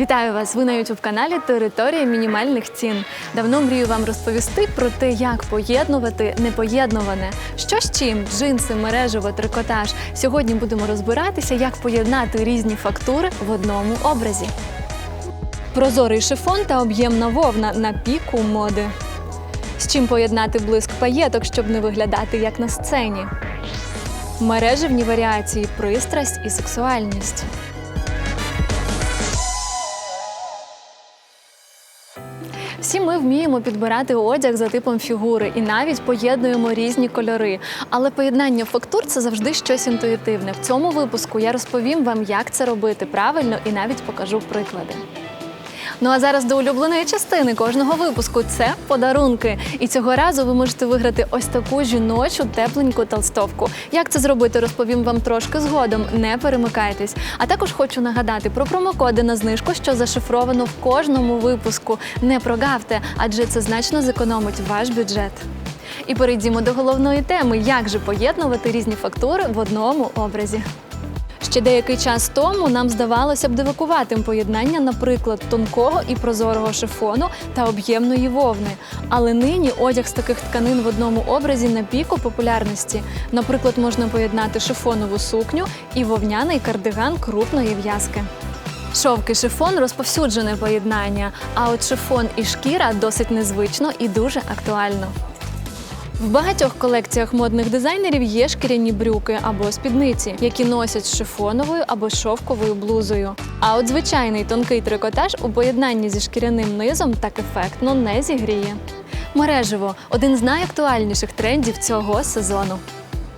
Вітаю вас! Ви на youtube каналі Територія мінімальних цін. Давно мрію вам розповісти про те, як поєднувати непоєднуване. Що з чим? Джинси, мережево, трикотаж. Сьогодні будемо розбиратися, як поєднати різні фактури в одному образі. Прозорий шифон та об'ємна вовна на піку моди. З чим поєднати блиск паєток, щоб не виглядати як на сцені. Мережевні варіації, пристрасть і сексуальність. Всі ми вміємо підбирати одяг за типом фігури і навіть поєднуємо різні кольори. Але поєднання фактур це завжди щось інтуїтивне. В цьому випуску я розповім вам, як це робити правильно, і навіть покажу приклади. Ну а зараз до улюбленої частини кожного випуску це подарунки. І цього разу ви можете виграти ось таку жіночу тепленьку толстовку. Як це зробити, розповім вам трошки згодом. Не перемикайтесь. А також хочу нагадати про промокоди на знижку, що зашифровано в кожному випуску. Не прогавте, адже це значно зекономить ваш бюджет. І перейдімо до головної теми: як же поєднувати різні фактури в одному образі. Ще деякий час тому нам здавалося б дивакуватим поєднання, наприклад, тонкого і прозорого шифону та об'ємної вовни. Але нині одяг з таких тканин в одному образі на піку популярності. Наприклад, можна поєднати шифонову сукню і вовняний кардиган крупної в'язки. Шовк і шифон розповсюджене поєднання, а от шифон і шкіра досить незвично і дуже актуально. В багатьох колекціях модних дизайнерів є шкіряні брюки або спідниці, які носять з шифоновою або шовковою блузою. А от звичайний тонкий трикотаж у поєднанні зі шкіряним низом так ефектно не зігріє. Мережево один з найактуальніших трендів цього сезону.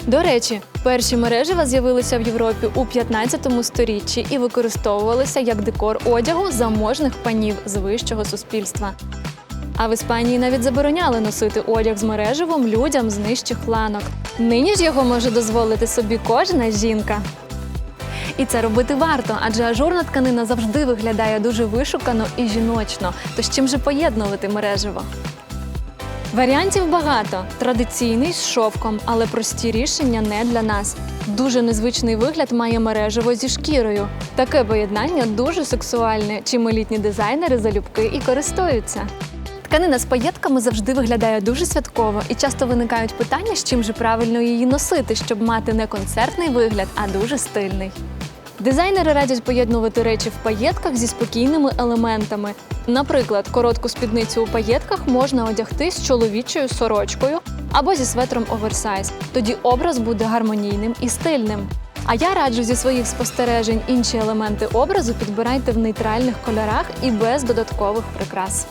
До речі, перші мережева з'явилися в Європі у 15 сторіччі і використовувалися як декор одягу заможних панів з вищого суспільства. А в Іспанії навіть забороняли носити одяг з мереживом людям з нижчих ланок. Нині ж його може дозволити собі кожна жінка. І це робити варто, адже ажурна тканина завжди виглядає дуже вишукано і жіночно. То з чим же поєднувати мереживо? Варіантів багато. Традиційний з шовком, але прості рішення не для нас. Дуже незвичний вигляд має мережево зі шкірою. Таке поєднання дуже сексуальне, чим елітні дизайнери залюбки і користуються. Тканина з паєтками завжди виглядає дуже святково, і часто виникають питання, з чим же правильно її носити, щоб мати не концертний вигляд, а дуже стильний. Дизайнери радять поєднувати речі в паєтках зі спокійними елементами. Наприклад, коротку спідницю у паєтках можна одягти з чоловічою сорочкою або зі светром оверсайз. Тоді образ буде гармонійним і стильним. А я раджу зі своїх спостережень інші елементи образу підбирайте в нейтральних кольорах і без додаткових прикрас.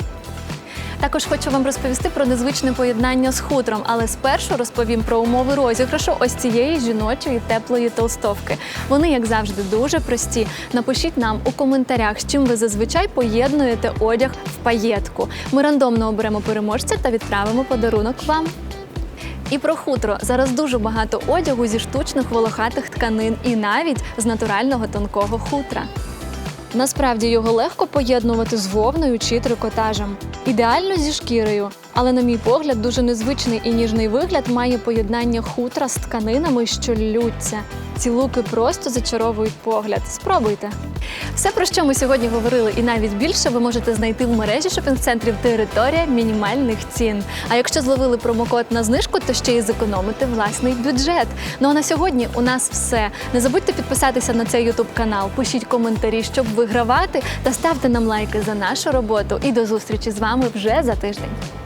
Також хочу вам розповісти про незвичне поєднання з хутром, але спершу розповім про умови розіграшу ось цієї жіночої теплої толстовки. Вони, як завжди, дуже прості. Напишіть нам у коментарях, з чим ви зазвичай поєднуєте одяг в паєтку. Ми рандомно оберемо переможця та відправимо подарунок вам. І про хутро зараз дуже багато одягу зі штучних волохатих тканин і навіть з натурального тонкого хутра. Насправді його легко поєднувати з вовною чи трикотажем. Ідеально зі шкірою, але, на мій погляд, дуже незвичний і ніжний вигляд має поєднання хутра з тканинами, що ллються. Ці луки просто зачаровують погляд. Спробуйте. Все, про що ми сьогодні говорили, і навіть більше ви можете знайти в мережі шопінг-центрів територія мінімальних цін. А якщо зловили промокод на знижку, то ще й зекономите власний бюджет. Ну а на сьогодні у нас все. Не забудьте підписатися на цей ютуб канал, пишіть коментарі, щоб вигравати, та ставте нам лайки за нашу роботу. І до зустрічі з вами вже за тиждень.